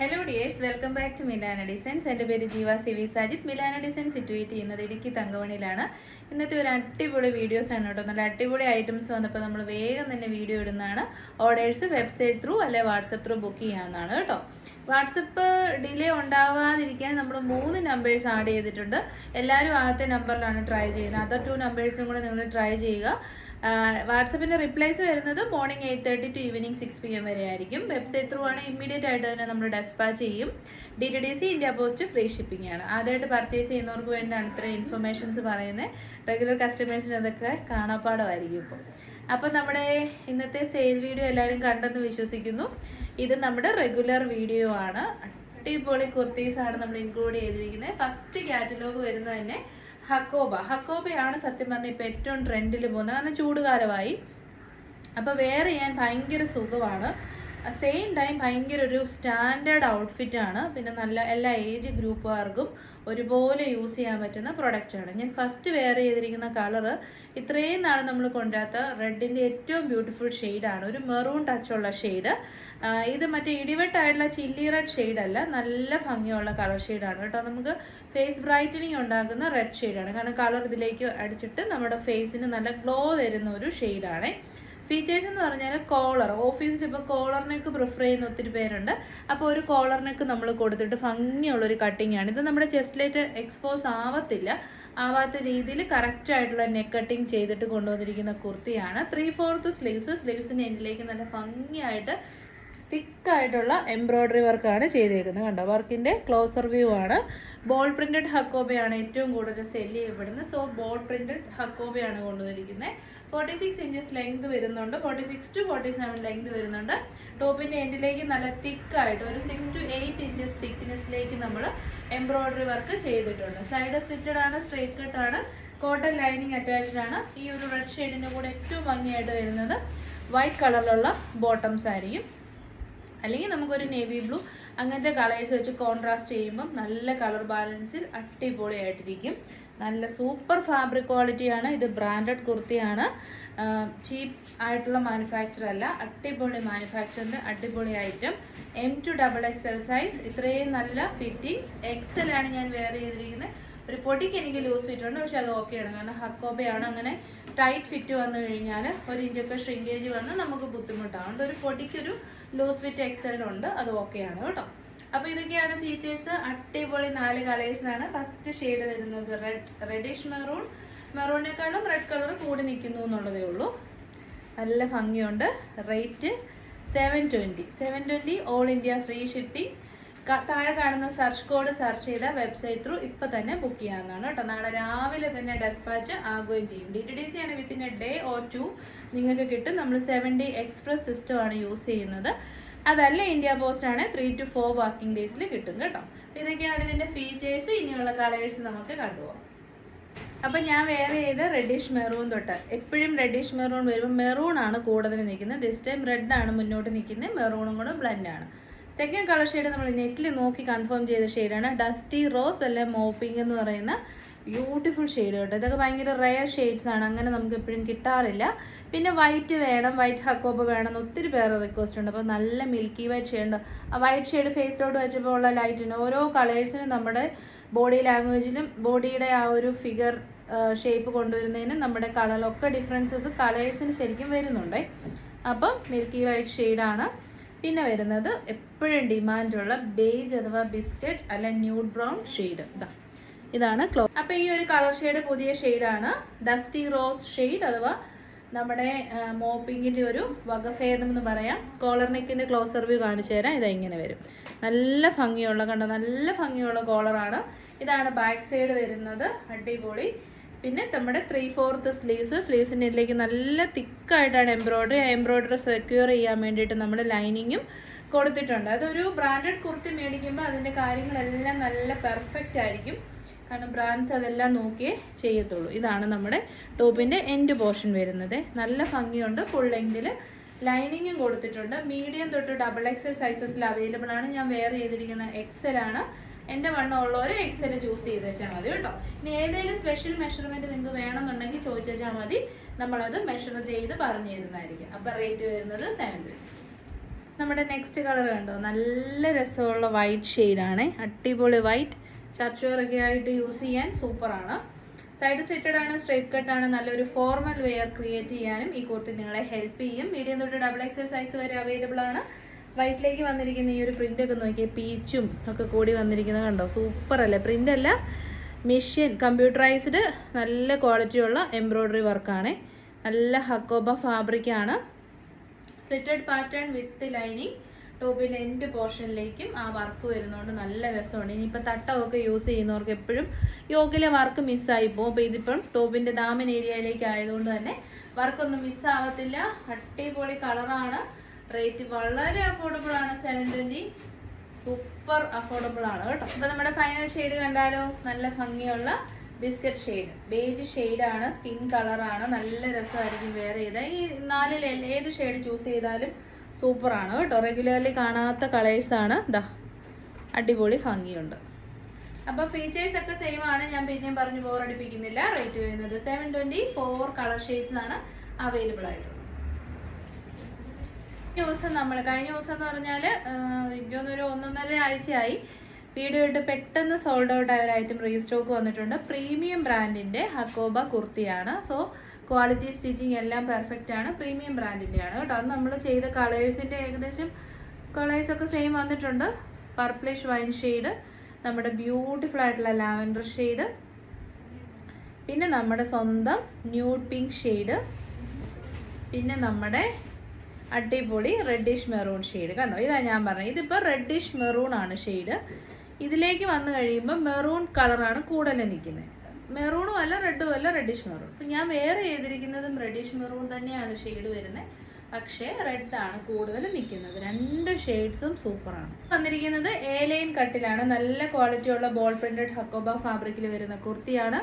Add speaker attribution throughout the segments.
Speaker 1: Hello dears welcome back to Milana designs എന്റെ പേര് Jeeva C V Sajith. Milana design situate ചെയ്യുന്നത് ഇടുക്കി തങ്കമണിയിലാണ്. ഇന്നത്തെ ഒരു അടിപൊളി വീഡിയോസ് ആണ് കേട്ടോ. നല്ല അടിപൊളി ഐറ്റംസ് വന്നപ്പോൾ നമ്മൾ വേഗം തന്നെ വീഡിയോ ഇടുന്നതാണ്. ഓർഡേഴ്സ് വെബ്സൈറ്റ് ത്രൂ അല്ലെ വാട്സപ്പ് ത്രൂ ബുക്ക് ചെയ്യാവുന്നതാണ് കേട്ടോ. വാട്സപ്പ് ഡിലേ ഉണ്ടാവാതിരിക്കാൻ നമ്മൾ മൂന്ന് നമ്പേഴ്സ് ആഡ് ചെയ്തിട്ടുണ്ട്. എല്ലാവരും ആദ്യത്തെ നമ്പറിലാണ് ട്രൈ ചെയ്യുന്നത്. അതർ ടു നമ്പേഴ്സും കൂടെ നിങ്ങൾ ട്രൈ ചെയ്യുക. വാട്സപ്പിന്റെ റിപ്ലൈസ് വരുന്നത് morning eight thirty to evening six P M വരെ ആയിരിക്കും. വെബ്സൈറ്റ് ത്രൂ ആണ് ഇമ്മീഡിയറ്റ് ആയിട്ട് തന്നെ നമ്മൾ ഡെസ്പാച്ച് ചെയ്യും. D T D C India post free shipping ആണ്. ആദ്യമായിട്ട് പർച്ചേസ് ചെയ്യുന്നവർക്ക് വേണ്ടിയാണ് ഇത്രയും ഇൻഫർമേഷൻസ് പറയുന്നത്. റെഗുലർ കസ്റ്റമേഴ്സിന് അതൊക്കെ കാണാപ്പാടമായിരിക്കും ഇപ്പോൾ അപ്പോൾ നമ്മുടെ ഇന്നത്തെ സെയിൽ വീഡിയോ എല്ലാവരും കണ്ടെന്ന് വിശ്വസിക്കുന്നു. ഇത് നമ്മുടെ റെഗുലർ വീഡിയോ ആണ്. അടിപൊളി ആണ് നമ്മൾ ഇൻക്ലൂഡ് ചെയ്തിരിക്കുന്നത്. ഫസ്റ്റ് കാറ്റലോഗ് വരുന്നത് തന്നെ ഹക്കോബ. ഹക്കോബയാണ് സത്യം പറഞ്ഞാൽ ഇപ്പോൾ ഏറ്റവും ട്രെൻഡിൽ പോകുന്നത്. കാരണം ചൂടുകാലമായി. അപ്പോൾ വെയർ ചെയ്യാൻ ഭയങ്കര സുഖമാണ്. സെയിം ടൈം ഭയങ്കര ഒരു സ്റ്റാൻഡേർഡ് ഔട്ട്ഫിറ്റ് ആണ്. പിന്നെ നല്ല എല്ലാ ഏജ് ഗ്രൂപ്പുകാർക്കും ഒരുപോലെ യൂസ് ചെയ്യാൻ പറ്റുന്ന പ്രൊഡക്റ്റാണ് ഞാൻ ഫസ്റ്റ് വെയർ ചെയ്തിരിക്കുന്ന കളറ് ഇത്രയും നാൾ നമ്മൾ കൊണ്ടുവരാത്ത റെഡിന്റെ ഏറ്റവും ബ്യൂട്ടിഫുൾ ഷെയ്ഡാണ് ഒരു മെറൂൺ ടച്ചുള്ള ഷെയ്ഡ് ഇത് മറ്റേ ഇടിവെട്ടായിട്ടുള്ള ചില്ലി റെഡ് ഷെയ്ഡ് അല്ല നല്ല ഭംഗിയുള്ള കളർ ഷെയ്ഡാണ് കേട്ടോ. നമുക്ക് ഫേസ് ബ്രൈറ്റനിങ് ഉണ്ടാക്കുന്ന റെഡ് ഷെയ്ഡാണ് കാരണം കളർ ഇതിലേക്ക് അടിച്ചിട്ട് നമ്മുടെ ഫേസിന് നല്ല ഗ്ലോ തരുന്ന ഒരു ഷെയ്ഡാണ് ഫീച്ചേഴ്സ് എന്ന് പറഞ്ഞാൽ കോളർ ഓഫീസിൽ ഇപ്പോൾ കോളർ നെക്ക് പ്രിഫർ ചെയ്യുന്ന ഒത്തിരി പേരുണ്ട്. അപ്പോൾ ഒരു കോളർ നെക്ക് നമ്മൾ കൊടുത്തിട്ട് ഭംഗിയുള്ളൊരു കട്ടിംഗ് ആണ്. ഇത് നമ്മുടെ ചെസ്റ്റിലേറ്റ് എക്സ്പോസ് ആവത്തില്ല. ആവാത്ത രീതിയിൽ കറക്റ്റ് ആയിട്ടുള്ള നെക്ക് കട്ടിങ് ചെയ്തിട്ട് കൊണ്ടുവന്നിരിക്കുന്ന കുർത്തിയാണ്. ത്രീ ഫോർത്ത് സ്ലീവ്സ് സ്ലീവ്സിന്റെ എൻഡിലേക്ക് നല്ല ഭംഗിയായിട്ട് തിക്കായിട്ടുള്ള എംബ്രോയ്ഡറി വർക്കാണ് ചെയ്തേക്കുന്നത്. കണ്ടോ വർക്കിന്റെ ക്ലോസർ വ്യൂ ആണ്. ബോൾ പ്രിന്റഡ് ഹക്കോബയാണ് ഏറ്റവും കൂടുതൽ സെൽ ചെയ്യപ്പെടുന്നത്. സോ ബോൾ പ്രിന്റഡ് ഹക്കോബയാണ് കൊണ്ടുവന്നിരിക്കുന്നത്. ഫോർട്ടി സിക്സ് ഇഞ്ചസ് ലെങ്ത് വരുന്നുണ്ട്. Forty six to forty seven length വരുന്നുണ്ട്. ടോപ്പിന്റെ എൻഡിലേക്ക് നല്ല തിക്കായിട്ട് ഒരു സിക്സ് ടു എയ്റ്റ് ഇഞ്ചസ് തിക്നെസ്സിലേക്ക് നമ്മൾ എംബ്രോയ്ഡറി വർക്ക് ചെയ്തിട്ടുണ്ട്. സൈഡ് സ്റ്റിറ്റഡ് ആണ് സ്ട്രേറ്റ് ആണ് കോട്ടൺ ലൈനിങ് അറ്റാച്ച്ഡ് ആണ്. ഈ ഒരു റെഡ് ഷെയ്ഡിന്റെ കൂടെ ഏറ്റവും ഭംഗിയായിട്ട് വരുന്നത് വൈറ്റ് കളറിലുള്ള ബോട്ടംസ് ആയിരിക്കും അല്ലെങ്കിൽ നമുക്കൊരു നേവി ബ്ലൂ അങ്ങനത്തെ കളേഴ്സ് വെച്ച് കോൺട്രാസ്റ്റ് ചെയ്യുമ്പം നല്ല കളർ ബാലൻസിൽ അടിപൊളിയായിട്ടിരിക്കും. നല്ല സൂപ്പർ ഫാബ്രിക് ക്വാളിറ്റിയാണ് ഇത് ബ്രാൻഡഡ് കുർത്തിയാണ് ചീപ്പ് ആയിട്ടുള്ള മാനുഫാക്ചർ അല്ല. അടിപൊളി മാനുഫാക്ചറിന്റെ അടിപൊളി item M to double X L size ഇത്രയും നല്ല ഫിറ്റിങ്സ് എക്സൽ ആണ് ഞാൻ വെയർ ചെയ്തിരിക്കുന്നത്. ഒരു പൊടിക്ക് എനിക്ക് ലൂസ് ഫിറ്റ് ഉണ്ട്. പക്ഷെ അത് ഓക്കെയാണ് കാരണം ഹക്കോബയാണ്. അങ്ങനെ ടൈറ്റ് ഫിറ്റ് വന്നു കഴിഞ്ഞാൽ ഒരു ഇഞ്ചൊക്കെ ഷ്രിങ്കേജ് വന്ന് നമുക്ക് ബുദ്ധിമുട്ടാണ് ഒരു പൊടിക്കൊരു ലൂസ് ഫിറ്റ് എക്സലിനുണ്ട് അത് ഓക്കെയാണ് കേട്ടോ. അപ്പോൾ ഇതൊക്കെയാണ് ഫീച്ചേഴ്സ് അടിപൊളി നാല് കളേഴ്സാണ് ഫസ്റ്റ് ഷെയ്ഡ് വരുന്നത് റെഡ് റെഡിഷ് മെറൂൺ മെറൂണിനേക്കാളും റെഡ് കളർ കൂടി നിൽക്കുന്നു എന്നുള്ളതേ ഉള്ളൂ. നല്ല ഭംഗിയുണ്ട്. Rate seven twenty seven twenty all India free shipping താഴെ കാണുന്ന സെർച്ച് കോഡ് സെർച്ച് ചെയ്ത വെബ്സൈറ്റ് ത്രൂ ഇപ്പം തന്നെ ബുക്ക് ചെയ്യാവുന്നതാണ് കേട്ടോ. നാളെ രാവിലെ തന്നെ ഡെസ്പാച്ച് ആകുകയും ചെയ്യും. ഡി ടി ഡി സി ആണ് within a day or two നിങ്ങൾക്ക് കിട്ടും. നമ്മൾ സെവൻ ഡേ എക്സ്പ്രസ് സിസ്റ്റം ആണ് യൂസ് ചെയ്യുന്നത്. അതല്ല ഇന്ത്യ പോസ്റ്റ് ആണ് ത്രീ ടു ഫോർ വർക്കിംഗ് ഡേയ്സിൽ കിട്ടും. കേട്ടോ ഇതൊക്കെയാണ് ഇതിന്റെ ഫീച്ചേഴ്സ് ഇനിയുള്ള കളേഴ്സ് നമുക്ക് കണ്ടുപോകാം. അപ്പം ഞാൻ വേറെ ചെയ്ത റെഡിഷ് മെറൂൺ തൊട്ട് എപ്പോഴും റെഡിഷ് മെറൂൺ വരുമ്പോൾ മെറൂൺ ആണ് കൂടുതൽ നിൽക്കുന്നത്. ദിസ് ടൈം റെഡ് ആണ് മുന്നോട്ട് നിൽക്കുന്നത്. മെറൂണും കൂടെ ബ്ലെൻഡ് ആണ്. സെക്കൻഡ് കളർ ഷെയ്ഡ് നമ്മൾ നെറ്റിൽ നോക്കി കൺഫേം ചെയ്ത ഷെയ്ഡാണ് ഡസ്റ്റി റോസ് അല്ലെ മോപ്പിംഗ് എന്ന് പറയുന്ന ബ്യൂട്ടിഫുൾ ഷെയ്ഡ് കേട്ടോ. ഇതൊക്കെ ഭയങ്കര റയർ ഷെയ്ഡ്സ് ആണ്. അങ്ങനെ നമുക്ക് എപ്പോഴും കിട്ടാറില്ല. പിന്നെ വൈറ്റ് വേണം വൈറ്റ് ഹക്കോപ്പ് വേണം എന്ന് ഒത്തിരി പേര് റിക്വസ്റ്റ് ഉണ്ട്. അപ്പോൾ നല്ല മിൽക്കി വൈറ്റ് ഷെയ്ഡ് ആ വൈറ്റ് ഷെയ്ഡ് ഫേസിലോട്ട് വെച്ചപ്പോൾ ഉള്ള ലൈറ്റിന് ഓരോ കളേഴ്സിനും നമ്മുടെ ബോഡി ലാംഗ്വേജിലും ബോഡിയുടെ ആ ഒരു ഫിഗർ ഷേപ്പ് കൊണ്ടുവരുന്നതിന് നമ്മുടെ കളറിലൊക്കെ ഡിഫറൻസസ് കളേഴ്സിന് ശരിക്കും വരുന്നുണ്ട്. അപ്പം മിൽക്കി വൈറ്റ് ഷെയ്ഡാണ് പിന്നെ വരുന്നത് എപ്പോഴും ഡിമാൻഡുള്ള ബേജ് അഥവാ ബിസ്ക്കറ്റ് അല്ല ന്യൂഡ് ബ്രൗൺ ഷെയ്ഡ് ഇതാ ഇതാണ് ക്ലോ അപ്പൊ ഈ ഒരു കളർ ഷെയ്ഡ് പുതിയ ഷെയ്ഡാണ് ഡസ്റ്റി റോസ് ഷെയ്ഡ് അഥവാ നമ്മുടെ മോപ്പിങ്ങിന്റെ ഒരു വകഭേദം എന്ന് പറയാം. കോളർ നെക്കിന്റെ ക്ലോസർ വ്യൂ കാണിച്ചു തരാം. ഇതാ ഇങ്ങനെ വരും. നല്ല ഭംഗിയുള്ള കണ്ടോ? നല്ല ഭംഗിയുള്ള കോളറാണ് ഇതാണ് ബാക്ക് സൈഡ് വരുന്നത്. അടിപൊളി. പിന്നെ നമ്മുടെ ത്രീ ഫോർത്ത് സ്ലീവ്സ് സ്ലീവ്സിന്റെ ഇതിലേക്ക് നല്ല തിക്കായിട്ടാണ് എംബ്രോയ്ഡറി എംബ്രോയിഡറി സെക്യൂർ ചെയ്യാൻ വേണ്ടിയിട്ട് നമ്മൾ ലൈനിങ്ങും കൊടുത്തിട്ടുണ്ട്. അതൊരു ബ്രാൻഡഡ് കുർത്തി മേടിക്കുമ്പോൾ അതിന്റെ കാര്യങ്ങളെല്ലാം നല്ല പെർഫെക്റ്റ് ആയിരിക്കും. കാരണം ബ്രാൻഡ്സ് അതെല്ലാം നോക്കിയേ ചെയ്യത്തുള്ളൂ. ഇതാണ് നമ്മുടെ ടോപ്പിന്റെ എൻഡ് പോർഷൻ വരുന്നത്. നല്ല ഭംഗിയുണ്ട്. ഫുൾ ലെങ്തിൽ ലൈനിങ്ങും കൊടുത്തിട്ടുണ്ട്. മീഡിയം തൊട്ട് ഡബിൾ എക്സൽ സൈസസിൽ അവൈലബിൾ ആണ്. ഞാൻ വെയർ ചെയ്തിരിക്കുന്ന എക്സൽ ആണ്. എന്റെ വണ്ണം ഉള്ളവർ എക്സൽ ചൂസ് ചെയ്ത് വെച്ചാൽ മതി കേട്ടോ. ഇനി ഏതെങ്കിലും സ്പെഷ്യൽ മെഷർമെന്റ് നിങ്ങൾക്ക് വേണമെന്നുണ്ടെങ്കിൽ ചോദിച്ചു വെച്ചാൽ മതി. നമ്മളത് മെഷർ ചെയ്ത് പറഞ്ഞു തരുന്നതായിരിക്കും. അപ്പം റേറ്റ് വരുന്നത് സെവൻ നമ്മുടെ നെക്സ്റ്റ് കളർ കണ്ടോ? നല്ല രസമുള്ള വൈറ്റ് ഷെയ്ഡാണ് അടിപൊളി വൈറ്റ് ചർച്ച് വെയറൊക്കെ ആയിട്ട് യൂസ് ചെയ്യാൻ സൂപ്പറാണ് സൈഡ് സ്റ്റിറ്റഡ് ആണ് സ്ട്രേറ്റ് കട്ട് ആണ്. നല്ലൊരു ഫോർമൽ വെയർ ക്രിയേറ്റ് ചെയ്യാനും ഈ കുർത്തി നിങ്ങളെ ഹെൽപ്പ് ചെയ്യും. മീഡിയം തൊട്ട് ഡബിൾ എക്സൽ സൈസ് വരെ അവൈലബിൾ ആണ്. വൈറ്റിലേക്ക് വന്നിരിക്കുന്ന ഈ ഒരു പ്രിന്റ് ഒക്കെ നോക്കിയാൽ പീച്ചും ഒക്കെ കൂടി വന്നിരിക്കുന്നത് കണ്ടോ? സൂപ്പർ അല്ലേ? പ്രിന്റ് അല്ല മെഷീൻ കമ്പ്യൂട്ടറൈസ്ഡ് നല്ല ക്വാളിറ്റിയുള്ള എംബ്രോയ്ഡറി വർക്കാണ് നല്ല ഹക്കോബ ഫാബ്രിക് ആണ്. സ്ലിറ്റഡ് പാറ്റേൺ വിത്ത് ലൈനിങ് ടോപ്പിന്റെ എൻഡ് പോർഷനിലേക്കും ആ വർക്ക് വരുന്നതുകൊണ്ട് നല്ല രസമുണ്ട് ഇനിയിപ്പോൾ തട്ടമൊക്കെ യൂസ് ചെയ്യുന്നവർക്ക് എപ്പോഴും യോഗിലെ വർക്ക് മിസ്സായി പോകും. അപ്പോൾ ഇതിപ്പം ടോപ്പിന്റെ ദാമൻ ഏരിയയിലേക്ക് ആയതുകൊണ്ട് തന്നെ വർക്കൊന്നും മിസ്സാവത്തില്ല അടിപൊളി കളറാണ് റേറ്റ് വളരെ അഫോർഡബിൾ ആണ് സെവൻ ട്വന്റി സൂപ്പർ അഫോർഡബിൾ ആണ് കേട്ടോ. അപ്പൊ നമ്മുടെ ഫൈനൽ ഷെയ്ഡ് കണ്ടാലോ? നല്ല ഭംഗിയുള്ള ബിസ്ക്കറ്റ് ഷെയ്ഡ് ബേജ് ആണ് സ്കിൻ കളറാണ് നല്ല രസമായിരിക്കും വേറെ ചെയ്ത. ഈ നാലിൽ ഏത് ഷെയ്ഡ് ചൂസ് ചെയ്താലും സൂപ്പറാണ് കേട്ടോ. റെഗുലർലി കാണാത്ത കളേഴ്സ് ആണ്. ദാ അടിപൊളി ഭംഗിയുണ്ട്. അപ്പോൾ ഫീച്ചേഴ്സ് ഒക്കെ സെയിം ആണ്. ഞാൻ പിന്നെയും പറഞ്ഞു ബോറടിപ്പിക്കുന്നില്ല റേറ്റ് വരുന്നത് seven twenty four colour shades ആണ് അവൈലബിൾ ആയിട്ടുള്ളത്. ദിവസം നമ്മൾ കഴിഞ്ഞ ദിവസം എന്ന് പറഞ്ഞാൽ എനിക്കൊന്നൊരു ഒന്നൊന്നര ആഴ്ചയായി. വീഡിയോ ഇട്ട് പെട്ടെന്ന് സോൾഡ് ഔട്ട് ആയ ഒരു ഐറ്റം റീസ്റ്റോക്ക് വന്നിട്ടുണ്ട്. പ്രീമിയം ബ്രാൻഡിന്റെ ഹക്കോബ കുർത്തിയാണ്. സോ ക്വാളിറ്റി സ്റ്റിച്ചിങ് എല്ലാം പെർഫെക്റ്റ് ആണ്. പ്രീമിയം ബ്രാൻഡിന്റെ ആണ് കേട്ടോ. അത് നമ്മൾ ചെയ്ത കളേഴ്സിന്റെ ഏകദേശം കളേഴ്സൊക്കെ സെയിം വന്നിട്ടുണ്ട്. പർപ്പിളിഷ് വൈൻ ഷെയ്ഡ് നമ്മുടെ ബ്യൂട്ടിഫുൾ ആയിട്ടുള്ള ലാവൻഡർ ഷെയ്ഡ് പിന്നെ നമ്മുടെ സ്വന്തം ന്യൂഡ് പിങ്ക് ഷെയ്ഡ് പിന്നെ നമ്മുടെ അടിപൊളി റെഡിഷ് മെറൂൺ ഷെയ്ഡ് കണ്ടോ? ഇതാ ഞാൻ പറഞ്ഞത്. ഇതിപ്പോൾ റെഡിഷ് മെറൂൺ ആണ് ഷെയ്ഡ് ഇതിലേക്ക് വന്നു കഴിയുമ്പോൾ മെറൂൺ കളറാണ് കൂടുതൽ നിൽക്കുന്നത്. മെറൂണും അല്ല റെഡും അല്ല റെഡിഷ് മെറൂൺ ഞാൻ വേറെ ചെയ്തിരിക്കുന്നതും റെഡിഷ് മെറൂൺ തന്നെയാണ് ഷെയ്ഡ് വരുന്നത് പക്ഷേ റെഡാണ് കൂടുതൽ നിൽക്കുന്നത്. രണ്ട് ഷെയ്ഡ്സും സൂപ്പറാണ് വന്നിരിക്കുന്നത് എ ലൈൻ കട്ടിലാണ് നല്ല ക്വാളിറ്റിയുള്ള ബോൾ പ്രിന്റഡ് ഹക്കോബ ഫാബ്രിക്കിൽ വരുന്ന കുർത്തിയാണ്.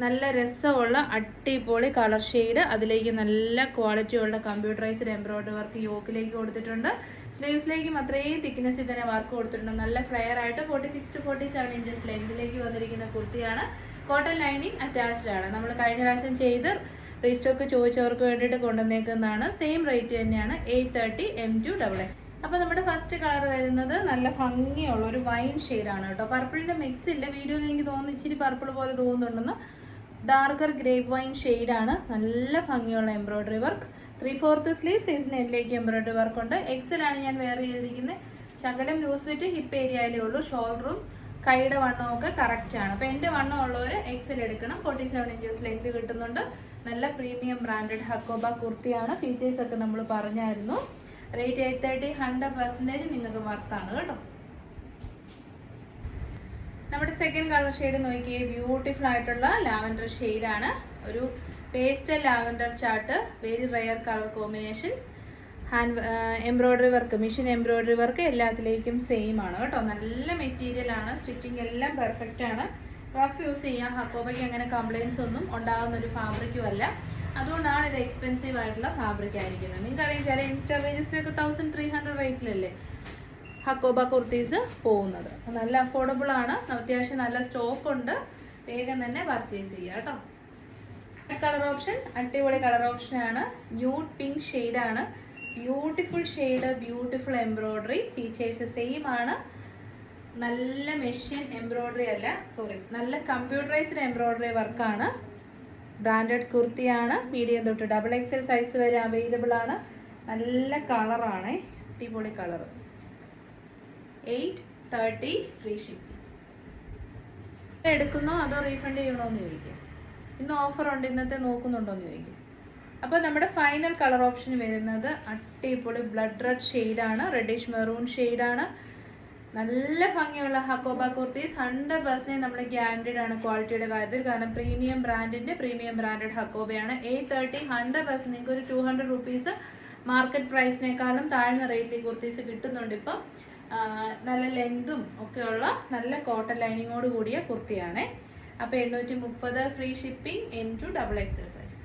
Speaker 1: നല്ല രസമുള്ള അടിപൊളി കളർ ഷെയ്ഡ്. അതിലേക്ക് നല്ല ക്വാളിറ്റിയുള്ള കമ്പ്യൂട്ടറൈസ്ഡ് എംബ്രോയിഡറി വർക്ക് യോക്കിലേക്ക് കൊടുത്തിട്ടുണ്ട്. സ്ലീവ്സിലേക്കും അത്രയും തിക്നെസ്സിൽ തന്നെ വർക്ക് കൊടുത്തിട്ടുണ്ട്. നല്ല ഫ്ലെയർ ആയിട്ട് forty six to forty seven inches ലെങ്തിലേക്ക് വന്നിരിക്കുന്ന കുർത്തിയാണ്. കോട്ടൺ ലൈനിങ് അറ്റാച്ച്ഡ് ആണ്. നമ്മൾ കഴിഞ്ഞ പ്രാവശ്യം ചെയ്ത് റീസ്റ്റോക്ക് ചോദിച്ചവർക്ക് വേണ്ടിയിട്ട് കൊണ്ടുവന്നേക്കുന്നതാണ്. സെയിം റേറ്റ് തന്നെയാണ്. Eight thirty M to double X അപ്പോൾ നമ്മുടെ ഫസ്റ്റ് കളർ വരുന്നത് നല്ല ഭംഗിയുള്ള ഒരു വൈൻ ഷെയ്ഡാണ് കേട്ടോ. പർപ്പിളിന്റെ മിക്സ് ഇല്ല. വീഡിയോയിൽ എനിക്ക് തോന്നുന്നു ഇച്ചിരി പർപ്പിൾ പോലെ തോന്നുന്നുണ്ടെന്ന്. ഡാർക്കർ ഗ്രേപ്പ് വൈൻ ഷെയ്ഡാണ് നല്ല ഭംഗിയുള്ള embroidery work three fourth sleeve സൈസിന് എല്ലിലേക്ക് എംബ്രോയ്ഡറി വർക്ക് ഉണ്ട് എക്സലാണ് ഞാൻ വെയർ ചെയ്തിരിക്കുന്നത്. ശകലം ലൂസ് വിറ്റ് ഹിപ്പ് ഏരിയയിലേ ഉള്ളൂ. ഷോൾഡറും കൈയുടെ വണ്ണവും ഒക്കെ കറക്റ്റ് ആണ്. അപ്പോൾ എന്റെ വണ്ണം ഉള്ളവർ എക്സൽ എടുക്കണം. ഫോർട്ടി സെവൻ ഇഞ്ചസ് ലെങ്ത് കിട്ടുന്നുണ്ട്. നല്ല പ്രീമിയം ബ്രാൻഡഡ് ഹക്കോബ കുർത്തിയാണ് ഫീച്ചേഴ്സ് ഒക്കെ നമ്മൾ പറഞ്ഞായിരുന്നു. Rate eight thirty hundred percentage നിങ്ങൾക്ക് വർത്താണ് കേട്ടോ. നമ്മുടെ സെക്കൻഡ് കളർ ഷെയ്ഡ് നോക്കിയേ ബ്യൂട്ടിഫുൾ ആയിട്ടുള്ള ലാവൻഡർ ആണ്. ഒരു pastel lavender chart very rare colour combinations hand embroidery work machine embroidery work എല്ലാത്തിലേക്കും same ആണ് കേട്ടോ. നല്ല മെറ്റീരിയൽ ആണ് സ്റ്റിച്ചിങ് എല്ലാം പെർഫെക്റ്റ് ആണ്. റഫ് യൂസ് ചെയ്യാം ഹക്കോബയ്ക്ക് അങ്ങനെ കംപ്ലയിൻസ് ഒന്നും ഉണ്ടാകുന്ന ഒരു ഫാബ്രിക്കും അല്ല. അതുകൊണ്ടാണ് ഇത് എക്സ്പെൻസീവ് ആയിട്ടുള്ള ഫാബ്രിക് ആയിരിക്കുന്നത്. നിങ്ങൾക്കറിയാം ചില ഇൻസ്റ്റാ പേജസിനൊക്കെ തൗസൻഡ് ത്രീ ഹൺഡ്രഡ് റേറ്റിലല്ലേ ഹക്കോബ കുർത്തീസ് പോകുന്നത്. നല്ല അഫോർഡബിൾ ആണ്. അത്യാവശ്യം നല്ല സ്റ്റോക്ക് ഉണ്ട്. വേഗം തന്നെ പർച്ചേസ് ചെയ്യുക കേട്ടോ. കളർ ഓപ്ഷൻ അടിപൊളി കളർ ഓപ്ഷൻ ആണ്. ന്യൂഡ് പിങ്ക് ഷെയ്ഡ് ആണ്. Beautiful shade beautiful embroidery features same ആണ്. നല്ല മെഷീൻ എംബ്രോയ്ഡറി അല്ല സോറി നല്ല കമ്പ്യൂട്ടറൈസ്ഡ് എംബ്രോയ്ഡറി വർക്കാണ് ബ്രാൻഡഡ് കുർത്തിയാണ് മീഡിയം തൊട്ട് ഡബിൾ എക്സൽ സൈസ് വരെ അവൈലബിൾ ആണ്. നല്ല കളറാണ് അടിപൊളി colour eight thirty free shipping. എടുക്കുന്നോ അതോ റീഫണ്ട് ചെയ്യണോ എന്ന് ചോദിക്കുക ഇന്ന് ഓഫർ ഉണ്ട് ഇന്നത്തെ നോക്കുന്നുണ്ടോ എന്ന് ചോദിക്കുക അപ്പോൾ നമ്മുടെ ഫൈനൽ കളർ ഓപ്ഷൻ വരുന്നത് അടിപൊളി ബ്ലഡ് റെഡ് ഷെയ്ഡാണ് റെഡിഷ് മെറൂൺ ഷെയ്ഡാണ് നല്ല ഭംഗിയുള്ള ഹക്കോബ കുർത്തീസ് ഹൺഡ്രഡ് പെർസെന്റ് നമ്മൾ ഗ്യാരണ്ടഡ് ആണ് ക്വാളിറ്റിയുടെ കാര്യത്തിൽ. കാരണം പ്രീമിയം ബ്രാൻഡിന്റെ പ്രീമിയം ബ്രാൻഡഡ് ഹക്കോബയാണ്. എയ്റ്റ് തേർട്ടി ഹൺഡ്രഡ് പെർസെന്റ് നിങ്ങൾക്ക് ഒരു ടു ഹൺഡ്രഡ് റുപ്പീസ് മാർക്കറ്റ് പ്രൈസിനേക്കാളും താഴ്ന്ന റേറ്റിൽ കുർത്തീസ് കിട്ടുന്നുണ്ട് ഇപ്പം. നല്ല ലെങ്തും ഒക്കെയുള്ള നല്ല കോട്ടൺ ലൈനിങ്ങോട് കൂടിയ കുർത്തിയാണ്. അപ്പോൾ എണ്ണൂറ്റി മുപ്പത് free shipping M to double XL size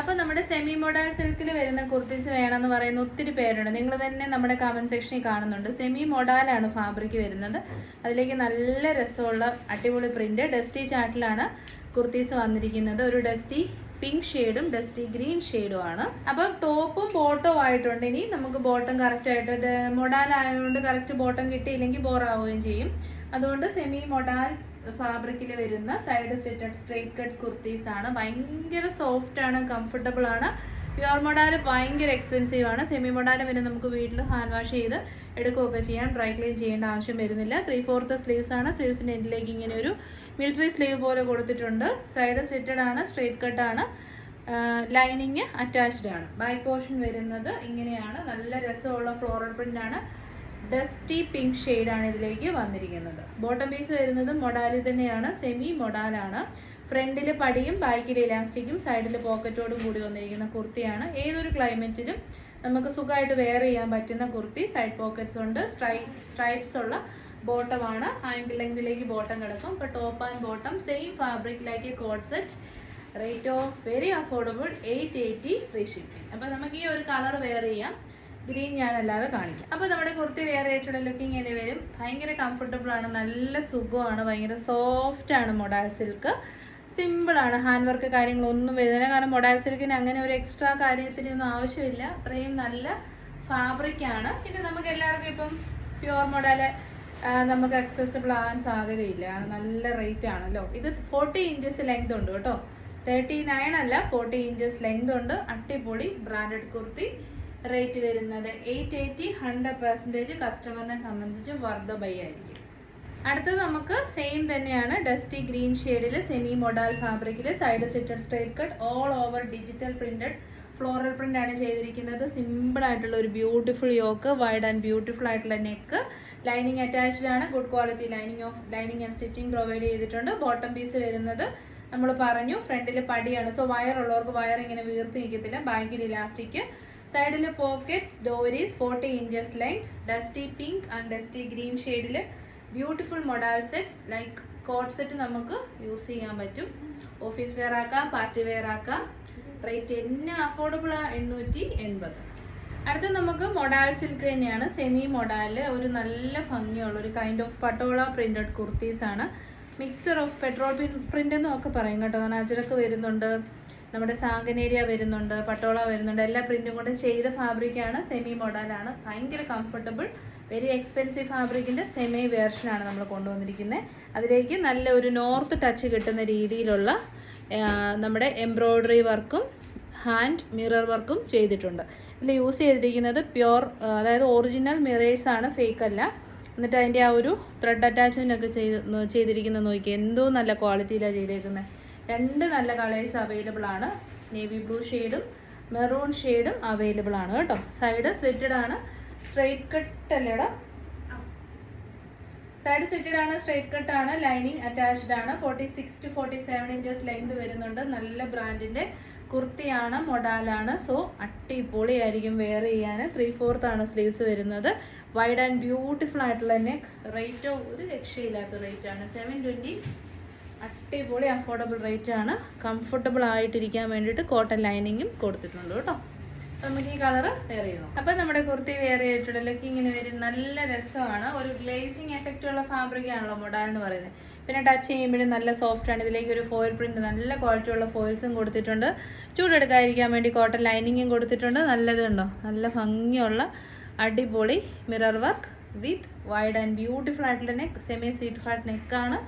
Speaker 1: അപ്പോൾ നമ്മുടെ സെമി മോഡൽ സിൽക്കിൽ വരുന്ന കുർത്തീസ് വേണമെന്ന് പറയുന്ന ഒത്തിരി പേരുണ്ട്. നിങ്ങൾ തന്നെ നമ്മുടെ കമന്റ് സെക്ഷനിൽ കാണുന്നുണ്ട്. സെമി മോഡാലാണ് ഫാബ്രിക് വരുന്നത്. അതിലേക്ക് നല്ല രസമുള്ള അടിപൊളി പ്രിന്റ് ഡസ്റ്റി ചാട്ടിലാണ് കുർത്തീസ് വന്നിരിക്കുന്നത്. ഒരു ഡസ്റ്റി പിങ്ക് ഷെയ്ഡും ഡസ്റ്റി ഗ്രീൻ ഷെയ്ഡും ആണ്. അപ്പം ടോപ്പും ബോട്ടവും ആയിട്ടുണ്ട്. ഇനി നമുക്ക് ബോട്ടം കറക്റ്റ് ആയിട്ട് മൊഡാൽ ആയതുകൊണ്ട് കറക്റ്റ് ബോട്ടം കിട്ടിയില്ലെങ്കിൽ ബോറാവുകയും ചെയ്യും. അതുകൊണ്ട് സെമി മൊഡാൽ ഫാബ്രിക്കിൽ വരുന്ന side slitted straight cut kurtis ആണ്. ഭയങ്കര സോഫ്റ്റ് ആണ് കംഫർട്ടബിൾ ആണ്. പ്യുവർ മൊഡാൽ ഭയങ്കര എക്സ്പെൻസീവ് ആണ്. സെമി മൊഡാൽ പിന്നെ നമുക്ക് വീട്ടിൽ ഹാൻഡ് വാഷ് ചെയ്ത് എടുക്കുകയൊക്കെ ചെയ്യാൻ ഡ്രൈ ക്ലീൻ ചെയ്യേണ്ട ആവശ്യം വരുന്നില്ല. ത്രീ ഫോർത്ത് സ്ലീവ്സ് ആണ്. സ്ലീവ്സിന്റെ എൻഡിലേക്ക് ഇങ്ങനെ ഒരു മിലിറ്ററി സ്ലീവ് പോലെ കൊടുത്തിട്ടുണ്ട്. സൈഡ് സ്റ്റിറ്റഡ് ആണ് സ്ട്രേറ്റ് കട്ട് ആണ്. ലൈനിങ് അറ്റാച്ച്ഡ് ആണ്. ബാക്ക് പോർഷൻ വരുന്നത് ഇങ്ങനെയാണ്. നല്ല രസമുള്ള ഫ്ലോറൽ പ്രിന്റ് ആണ്. ഡസ്റ്റി പിങ്ക് ആണ് ഇതിലേക്ക് വന്നിരിക്കുന്നത്. ബോട്ടം പീസ് വരുന്നത് മൊഡാലി തന്നെയാണ്. സെമി മൊഡാലാണ് ഫ്രണ്ടിൽ പടിയും ബാക്കിൽ ഇലാസ്റ്റിക്കും സൈഡിൽ പോക്കറ്റോടും കൂടി വന്നിരിക്കുന്ന കുർത്തിയാണ്. ഏതൊരു ക്ലൈമറ്റിലും നമുക്ക് സുഖമായിട്ട് വെയർ ചെയ്യാൻ പറ്റുന്ന കുർത്തി. സൈഡ് പോക്കറ്റ്സ് ഉണ്ട്. സ്ട്രൈ സ്ട്രൈപ്സ് ഉള്ള ബോട്ടമാണ്. ആങ്കിൾ ലെങ്തിലേക്ക് ബോട്ടം കിടക്കും. ഇപ്പോൾ top and bottom same ഫാബ്രിക്കിലേക്ക് coord set rate of very affordable eight eighty free shipping അപ്പോൾ നമുക്ക് ഈ ഒരു കളർ വെയർ ചെയ്യാം. ഗ്രീൻ ഞാൻ അല്ലാതെ കാണിക്കാം. അപ്പോൾ നമ്മുടെ കുർത്തി വെയർ ചെയ്തിട്ടുള്ള ലുക്കിംഗ് ഇങ്ങനെ വരും. ഭയങ്കര കംഫർട്ടബിൾ ആണ്. നല്ല സുഖമാണ്. ഭയങ്കര സോഫ്റ്റ് ആണ് മൊഡാൽ സിൽക്ക് സിമ്പിൾ ആണ്. ഹാൻഡ് വർക്ക് കാര്യങ്ങളൊന്നും വരുന്നില്ല കാരണം മൊഡാൽ സിൽക്കിന് അങ്ങനെ ഒരു എക്സ്ട്രാ കാര്യത്തിനൊന്നും ആവശ്യമില്ല. അത്രയും നല്ല ഫാബ്രിക് ആണ്. പിന്നെ നമുക്ക് എല്ലാവർക്കും ഇപ്പം പ്യുവർ മൊഡാൽ നമുക്ക് അക്സസിബിൾ ആകാൻ സാധ്യതയില്ല. നല്ല റേറ്റ് ആണല്ലോ ഇത് ഫോർട്ടി ഇഞ്ചസ് ലെങ്ത് ഉണ്ട് കേട്ടോ. തേർട്ടി നയൻ അല്ല ഫോർട്ടി ഇഞ്ചസ് ലെങ്ത് ഉണ്ട്. അട്ടിപൊളി ബ്രാൻഡഡ് കുർത്തി. റേറ്റ് വരുന്നത് എയ്റ്റ് എയ്റ്റി ഹൺഡ്രഡ് പെർസെന്റേജ് കസ്റ്റമറിനെ സംബന്ധിച്ച് വർദ്ധ ബൈ ആയിരിക്കും. അടുത്തത് നമുക്ക് സെയിം തന്നെയാണ് ഡസ്റ്റി ഗ്രീൻ ഷെയ്ഡിൽ സെമി മൊഡാൽ ഫാബ്രിക്കിൽ side stitched straight cut all over digital printed floral print ആണ് ചെയ്തിരിക്കുന്നത്. സിമ്പിൾ ആയിട്ടുള്ള ഒരു beautiful yoke wide and beautiful ആയിട്ടുള്ള നെക്ക് ലൈനിങ് അറ്റാച്ച്ഡ് ആണ്. Good quality lining of lining and stitching provide ചെയ്തിട്ടുണ്ട്. Bottom piece വരുന്നത് നമ്മൾ പറഞ്ഞു ഫ്രണ്ടിൽ പടിയാണ്. സോ വയർ ഉള്ളവർക്ക് വയർ ഇങ്ങനെ വീർത്ത് നിൽക്കത്തില്ല ബാക്കിൽ ഇലാസ്റ്റിക് സൈഡിൽ pockets ഡോരീസ് forty inches length dusty pink and dusty green ഷെയ്ഡിൽ beautiful modal sets like coord set നമുക്ക് യൂസ് ചെയ്യാൻ പറ്റും. ഓഫീസ് വെയർ ആക്കാം പാർട്ടി വെയർ ആക്കാം. റേറ്റ് എന്നെ അഫോർഡബിൾ ആ എണ്ണൂറ്റി എൺപത് അടുത്ത നമുക്ക് മൊഡാൽ സിൽക്ക് തന്നെയാണ്. സെമി മൊഡാൽ ഒരു നല്ല ഭംഗിയുള്ള ഒരു kind of patola printed kurtis ആണ്. Mixer of petrol pin print എന്നും ഒക്കെ പറയും കേട്ടോ. കാരണം വരുന്നുണ്ട് നമ്മുടെ സാങ്കനേരിയ വരുന്നുണ്ട് പട്ടോള വരുന്നുണ്ട്. എല്ലാ പ്രിന്റും കൊണ്ട് ചെയ്ത ഫാബ്രിക്കാണ് സെമി മൊഡാലാണ് ഭയങ്കര കംഫർട്ടബിൾ വെരി എക്സ്പെൻസീവ് ഫാബ്രിക്കിന്റെ സെമി വേർഷനാണ് നമ്മൾ കൊണ്ടുവന്നിരിക്കുന്നത് അതിലേക്ക് നല്ല ഒരു നോർത്ത് ടച്ച് കിട്ടുന്ന രീതിയിലുള്ള നമ്മുടെ എംബ്രോയ്ഡറി വർക്കും ഹാൻഡ് മിറർ വർക്കും ചെയ്തിട്ടുണ്ട്. ഇതിൽ യൂസ് ചെയ്തിരിക്കുന്നത് പ്യുർ അതായത് ഒറിജിനൽ മിറേഴ്സ് ആണ് ഫേക്ക് അല്ല. എന്നിട്ട് അതിന്റെ ആ ഒരു ത്രെഡ് അറ്റാച്ച്മെന്റ് ഒക്കെ ചെയ്ത് ചെയ്തിരിക്കുന്നത് നോക്കി എന്തോ നല്ല ക്വാളിറ്റിയിലാണ് ചെയ്തേക്കുന്നത് രണ്ട് നല്ല കളേഴ്സ് അവൈലബിൾ ആണ്. നേവി ബ്ലൂ ഷെയ്ഡും മെറൂൺ ഷെയ്ഡും അവൈലബിൾ ആണ് കേട്ടോ. സൈഡ് സ്ലിറ്റഡ് ആണ്. സ്ട്രെയിറ്റ് കട്ട് അല്ലേടാ സൈഡ് സെറ്റഡ് ആണ് സ്ട്രെയിറ്റ് കട്ട് ആണ് ലൈനിങ് അറ്റാച്ച്ഡ് ആണ്. Forty six to forty seven inches length വരുന്നുണ്ട്. നല്ല ബ്രാൻഡിന്റെ കുർത്തിയാണ് മൊഡാലാണ് സോ അടിപൊളിയായിരിക്കും വെയർ ചെയ്യാൻ. ത്രീ ഫോർത്ത് ആണ് സ്ലീവ്സ് വരുന്നത്. വൈഡ് ആൻഡ് ബ്യൂട്ടിഫുൾ ആയിട്ടുള്ള തന്നെ റേറ്റോ ഒരു രക്ഷയില്ലാത്ത റേറ്റ് ആണ്. സെവൻ ട്വന്റി അടിപൊളി അഫോർഡബിൾ റേറ്റ് ആണ്. കംഫർട്ടബിൾ ആയിട്ടിരിക്കാൻ വേണ്ടിയിട്ട് കോട്ടൺ ലൈനിങ്ങും കൊടുത്തിട്ടുണ്ട് കേട്ടോ. നമുക്ക് ഈ കളർ വെയർ ചെയ്യുന്നു അപ്പൊ നമ്മുടെ കുർത്തി വെയർ ചെയ്തിട്ടുള്ള ലുക്ക് ഇങ്ങനെ വരും. നല്ല രസമാണ്. ഒരു ഗ്ലേസിങ് എഫക്റ്റ് ഉള്ള ഫാബ്രിക് ആണല്ലോ മൊഡാൽ എന്ന് പറയുന്നത്. പിന്നെ ടച്ച് ചെയ്യുമ്പോഴും നല്ല സോഫ്റ്റ് ആണ്. ഇതിലേക്ക് ഒരു ഫോയിൽ പ്രിന്റ് നല്ല ക്വാളിറ്റി ഉള്ള ഫോയിൽസും കൊടുത്തിട്ടുണ്ട്. ചൂടെടുക്കാതിരിക്കാൻ വേണ്ടി കോട്ടൺ ലൈനിങ്ങും കൊടുത്തിട്ടുണ്ട്. നല്ലതുണ്ടോ? നല്ല ഭംഗിയുള്ള അടിപൊളി mirror work with wide and beautiful ആയിട്ടുള്ള നെക്ക് സെമി സീറ്റ് ഹാർട്ട് നെക്കാണ്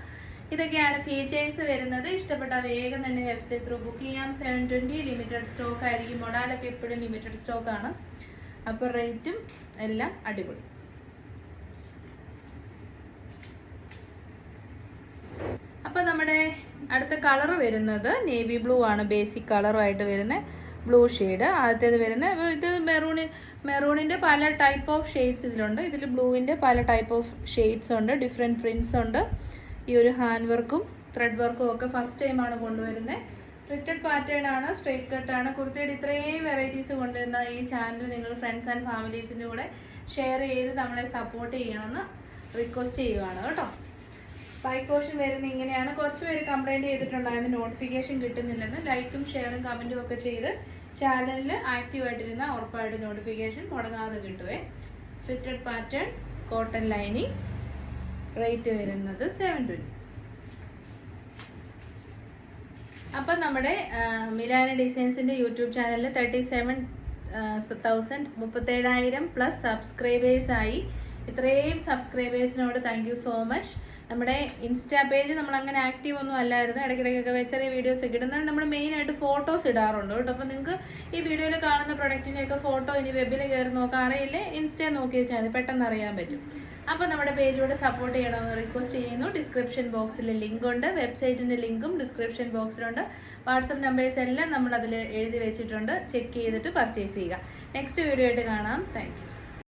Speaker 1: ഇതൊക്കെയാണ് ഫീച്ചേഴ്സ് വരുന്നത്. ഇഷ്ടപ്പെട്ട വേഗം തന്നെ വെബ്സൈറ്റ് ത്രൂ ബുക്ക് ചെയ്യാം സെവൻ ട്വന്റി ലിമിറ്റഡ് സ്റ്റോക്ക് ആയിരിക്കും. മൊഡാലൊക്കെ എപ്പോഴും ലിമിറ്റഡ് സ്റ്റോക്ക് ആണ്. അപ്പോൾ റേറ്റും എല്ലാം അടിപൊളി. അപ്പോൾ നമ്മുടെ അടുത്ത കളർ വരുന്നത് നേവി ബ്ലൂ ആണ്. ബേസിക് കളറുമായിട്ട് വരുന്ന ബ്ലൂ ഷെയ്ഡ് ആദ്യത്തേത് അപ്പോൾ ഇത് മെറൂണി മെറൂണിന്റെ പല ടൈപ്പ് ഓഫ് ഷെയ്ഡ്സ് ഇതിലുണ്ട്. ഇതിൽ ബ്ലൂവിന്റെ പല ടൈപ്പ് ഓഫ് ഷെയ്ഡ്സ് ഉണ്ട്. ഡിഫറെന്റ് പ്രിൻസ് ഉണ്ട്. ഈ ഒരു ഹാൻഡ് വർക്കും ത്രെഡ് വർക്കും ഒക്കെ ഫസ്റ്റ് ടൈമാണ് കൊണ്ടുവരുന്നത് സ്ട്രിക്റ്റഡ് പാറ്റേൺ ആണ് സ്ട്രേറ്റ് കട്ട് ആണ്. കുർത്തിയുടെ ഇത്രയും വെറൈറ്റീസ് കൊണ്ടുവരുന്ന ഈ ചാനൽ നിങ്ങൾ ഫ്രണ്ട്സ് ആൻഡ് ഫാമിലീസിന്റെ കൂടെ ഷെയർ ചെയ്ത് നമ്മളെ സപ്പോർട്ട് ചെയ്യണമെന്ന് റിക്വസ്റ്റ് ചെയ്യുവാണ് കേട്ടോ. ബൈക്ക് പോർഷൻ വരുന്ന ഇങ്ങനെയാണ്. കുറച്ച് പേര് കംപ്ലൈന്റ് ചെയ്തിട്ടുണ്ടായിരുന്നു. നോട്ടിഫിക്കേഷൻ കിട്ടുന്നില്ലെന്ന്. ലൈക്കും ഷെയറും കമന്റും ഒക്കെ ചെയ്ത് ചാനലിൽ ആക്റ്റീവ് ആയിട്ടിരുന്ന ഉറപ്പായിട്ട് നോട്ടിഫിക്കേഷൻ മുടങ്ങാതെ കിട്ടുവേ. Slitted pattern cotton lining rate വരുന്നത് സെവൻ ട്വന്റി അപ്പം നമ്മുടെ മിലാന ഡിസൈൻസിന്റെ യൂട്യൂബ് ചാനലിൽ തേർട്ടി സെവൻ തൗസൻഡ് മുപ്പത്തേഴായിരം പ്ലസ് സബ്സ്ക്രൈബേഴ്സായി ഇത്രയും സബ്സ്ക്രൈബേഴ്സിനോട് താങ്ക് യു സോ മച്ച് നമ്മുടെ ഇൻസ്റ്റാ പേജ് നമ്മൾ അങ്ങനെ ആക്റ്റീവ് ഒന്നും അല്ലായിരുന്നു. ഇടയ്ക്കിടയ്ക്കൊക്കെ ചെറിയ വീഡിയോസ് ഒക്കെ ഇടുന്നത്. നമ്മൾ മെയിൻ ആയിട്ട് ഫോട്ടോസ് ഇടാറുണ്ട് കേട്ടോ. അപ്പോൾ നിങ്ങൾക്ക് ഈ വീഡിയോയിൽ കാണുന്ന പ്രൊഡക്റ്റിന്റെ ഒക്കെ ഫോട്ടോ ഇനി വെബിൽ കയറി നോക്കാൻ അറിയില്ലേ? ഇൻസ്റ്റയിൽ നോക്കി വെച്ചാൽ മതി. പെട്ടെന്ന് അറിയാൻ പറ്റും. അപ്പോൾ നമ്മുടെ പേജിലൂടെ സപ്പോർട്ട് ചെയ്യണമെന്ന് റിക്വസ്റ്റ് ചെയ്യുന്നു. ഡിസ്ക്രിപ്ഷൻ ബോക്സിൽ ലിങ്ക് ഉണ്ട്. വെബ്സൈറ്റിന്റെ ലിങ്കും ഡിസ്ക്രിപ്ഷൻ ബോക്സിലുണ്ട് വാട്സപ്പ് നമ്പേഴ്സ് എല്ലാം നമ്മൾ അതിൽ എഴുതി വെച്ചിട്ടുണ്ട്. ചെക്ക് ചെയ്തിട്ട് പർച്ചേസ് ചെയ്യുക. നെക്സ്റ്റ് വീഡിയോ ആയിട്ട് കാണാം. താങ്ക്